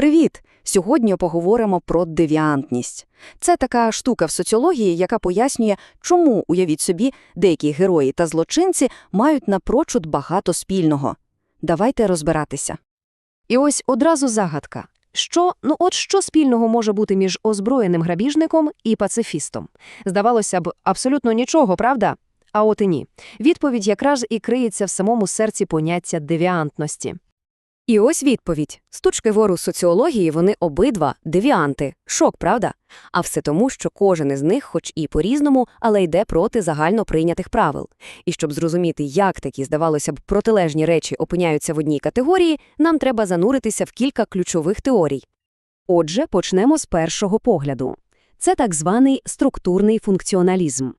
Привіт! Сьогодні поговоримо про девіантність. Це така штука в соціології, яка пояснює, чому, уявіть собі, деякі герої та злочинці мають напрочуд багато спільного. Давайте розбиратися. І ось одразу загадка. Що, ну от що спільного може бути між озброєним грабіжником і пацифістом? Здавалося б, абсолютно нічого, правда? А от і ні. Відповідь якраз і криється в самому серці поняття девіантності. І ось відповідь. З точки зору соціології вони обидва девіанти. Шок, правда? А все тому, що кожен із них, хоч і по-різному, але йде проти загально прийнятих правил. І щоб зрозуміти, як такі, здавалося б, протилежні речі опиняються в одній категорії, нам треба зануритися в кілька ключових теорій. Отже, почнемо з першого погляду. Це так званий структурний функціоналізм.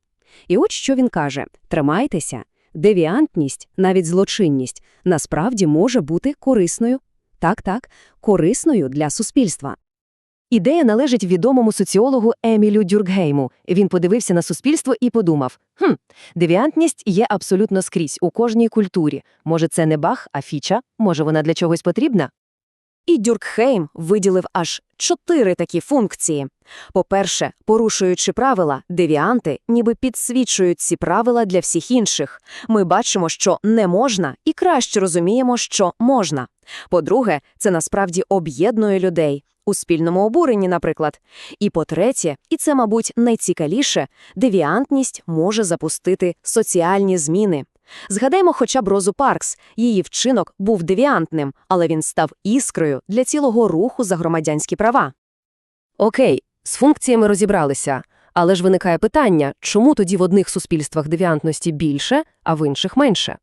І от що він каже: тримайтеся, девіантність, навіть злочинність, насправді може бути корисною. Так, так, корисною для суспільства. Ідея належить відомому соціологу Емілю Дюркгейму. Він подивився на суспільство і подумав: хм, девіантність є абсолютно скрізь у кожній культурі. Може, це не бах, а фіча? Може, вона для чогось потрібна? І Дюркхейм виділив аж чотири такі функції. По-перше, порушуючи правила, девіанти ніби підсвічують ці правила для всіх інших. Ми бачимо, що не можна, і краще розуміємо, що можна. По-друге, це насправді об'єднує людей. У спільному обуренні, наприклад. І по-третє, і це, мабуть, найцікавіше, девіантність може запустити соціальні зміни. Згадаймо хоча б Розу Паркс. Її вчинок був девіантним, але він став іскрою для цілого руху за громадянські права. Окей, з функціями розібралися. Але ж виникає питання, чому тоді в одних суспільствах девіантності більше, а в інших менше?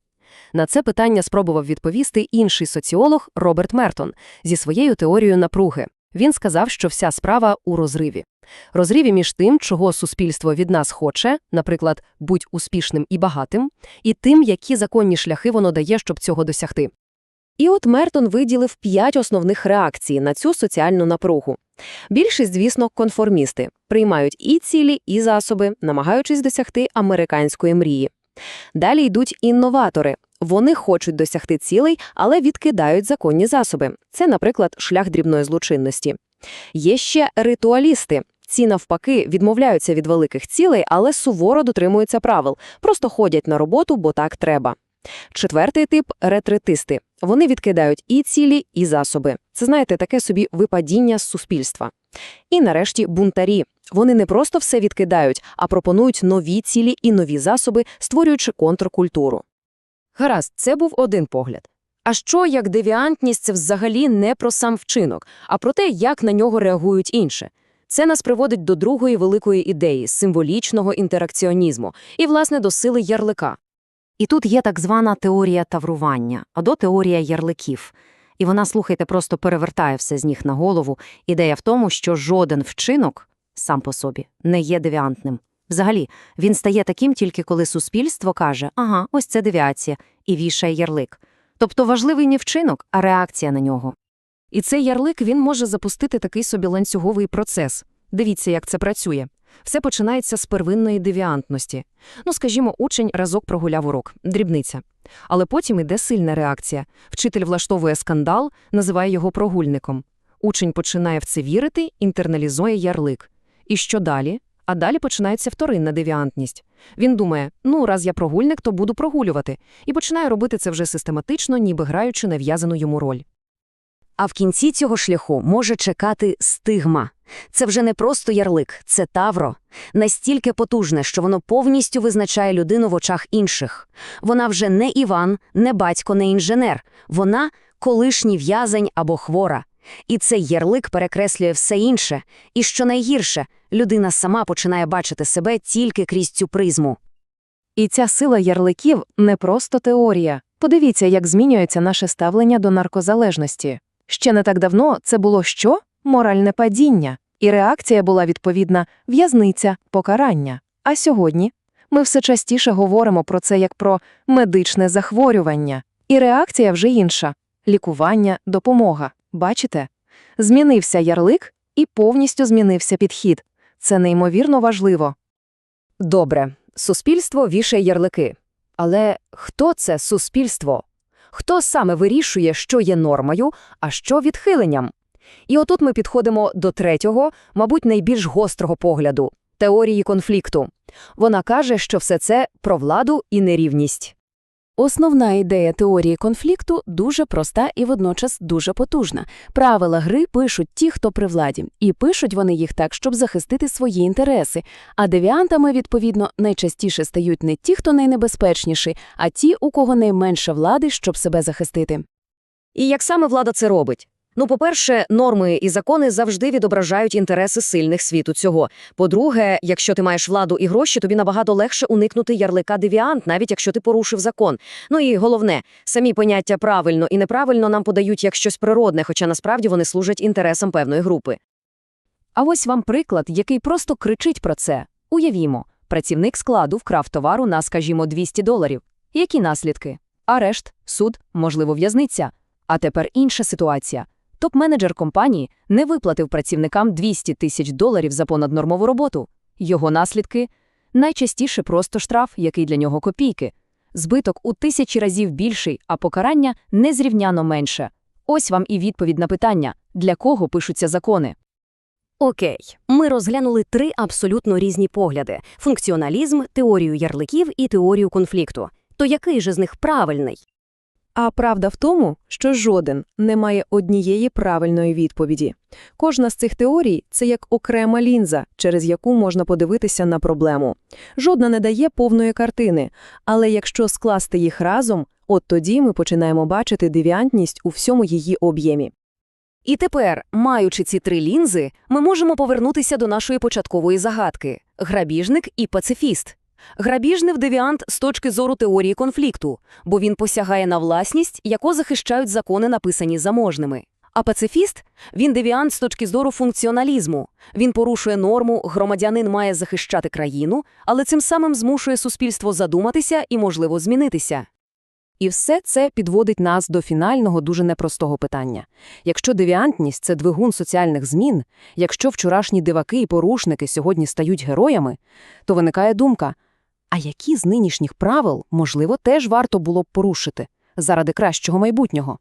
На це питання спробував відповісти інший соціолог Роберт Мертон зі своєю теорією напруги. Він сказав, що вся справа у розриві. Розриві між тим, чого суспільство від нас хоче, наприклад, будь успішним і багатим, і тим, які законні шляхи воно дає, щоб цього досягти. І от Мертон виділив п'ять основних реакцій на цю соціальну напругу. Більшість, звісно, конформісти приймають і цілі, і засоби, намагаючись досягти американської мрії. Далі йдуть інноватори. Вони хочуть досягти цілей, але відкидають законні засоби. Це, наприклад, шлях дрібної злочинності. Є ще ритуалісти. Ці, навпаки, відмовляються від великих цілей, але суворо дотримуються правил, просто ходять на роботу, бо так треба. Четвертий тип ретретисти. Вони відкидають і цілі, і засоби. Це, знаєте, таке собі випадіння з суспільства. І нарешті бунтарі. Вони не просто все відкидають, а пропонують нові цілі і нові засоби, створюючи контркультуру. Гаразд, це був один погляд. А що, як девіантність це взагалі не про сам вчинок, а про те, як на нього реагують інші? Це нас приводить до другої великої ідеї символічного інтеракціонізму і, власне, до сили ярлика. І тут є так звана теорія таврування, або теорія ярликів. І вона, слухайте, просто перевертає все з ніг на голову. Ідея в тому, що жоден вчинок сам по собі не є девіантним. Взагалі, він стає таким тільки коли суспільство каже, ага, ось це девіація, і вішає ярлик. Тобто важливий не вчинок, а реакція на нього. І цей ярлик він може запустити такий собі ланцюговий процес. Дивіться, як це працює. Все починається з первинної девіантності. Ну, скажімо, учень разок прогуляв урок, дрібниця. Але потім іде сильна реакція. Вчитель влаштовує скандал, називає його прогульником. Учень починає в це вірити, інтерналізує ярлик. І що далі? А далі починається вторинна девіантність. Він думає, ну, раз я прогульник, то буду прогулювати, і починає робити це вже систематично, ніби граючи нав'язану йому роль. А в кінці цього шляху може чекати стигма. Це вже не просто ярлик, це тавро. Настільки потужне, що воно повністю визначає людину в очах інших. Вона вже не Іван, не батько, не інженер. Вона колишній в'язень або хвора. І цей ярлик перекреслює все інше. І що найгірше, людина сама починає бачити себе тільки крізь цю призму. І ця сила ярликів не просто теорія. Подивіться, як змінюється наше ставлення до наркозалежності. Ще не так давно це було що? Моральне падіння. І реакція була відповідна в'язниця, покарання. А сьогодні ми все частіше говоримо про це як про медичне захворювання. І реакція вже інша лікування, допомога. Бачите? Змінився ярлик і повністю змінився підхід. Це неймовірно важливо. Добре, суспільство вішає ярлики. Але хто це суспільство? Хто саме вирішує, що є нормою, а що відхиленням? І отут ми підходимо до третього, мабуть, найбільш гострого погляду – теорії конфлікту. Вона каже, що все це про владу і нерівність. Основна ідея теорії конфлікту дуже проста і водночас дуже потужна. Правила гри пишуть ті, хто при владі, і пишуть вони їх так, щоб захистити свої інтереси. А девіантами, відповідно, найчастіше стають не ті, хто найнебезпечніший, а ті, у кого найменше влади, щоб себе захистити. І як саме влада це робить? Ну, по-перше, норми і закони завжди відображають інтереси сильних світу цього. По-друге, якщо ти маєш владу і гроші, тобі набагато легше уникнути ярлика девіант, навіть якщо ти порушив закон. Ну і головне, самі поняття правильно і неправильно нам подають як щось природне, хоча насправді вони служать інтересам певної групи. А ось вам приклад, який просто кричить про це. Уявімо, працівник складу вкрав товару на, скажімо, 200 доларів. Які наслідки? Арешт, суд, можливо, в'язниця. А тепер інша ситуація. Топ-менеджер компанії не виплатив працівникам 200 тисяч доларів за понаднормову роботу. Його наслідки – найчастіше просто штраф, який для нього копійки. Збиток у тисячі разів більший, а покарання незрівняно менше. Ось вам і відповідь на питання, для кого пишуться закони. Окей, ми розглянули три абсолютно різні погляди – функціоналізм, теорію ярликів і теорію конфлікту. То який же з них правильний? А правда в тому, що жоден не має однієї правильної відповіді. Кожна з цих теорій – це як окрема лінза, через яку можна подивитися на проблему. Жодна не дає повної картини, але якщо скласти їх разом, от тоді ми починаємо бачити девіантність у всьому її об'ємі. І тепер, маючи ці три лінзи, ми можемо повернутися до нашої початкової загадки – грабіжник і пацифіст. Грабіжник – девіант з точки зору теорії конфлікту, бо він посягає на власність, яку захищають закони, написані заможними. А пацифіст – він девіант з точки зору функціоналізму. Він порушує норму, громадянин має захищати країну, але цим самим змушує суспільство задуматися і, можливо, змінитися. І все це підводить нас до фінального дуже непростого питання. Якщо девіантність – це двигун соціальних змін, якщо вчорашні диваки і порушники сьогодні стають героями, то виникає думка, а які з нинішніх правил, можливо, теж варто було б порушити заради кращого майбутнього?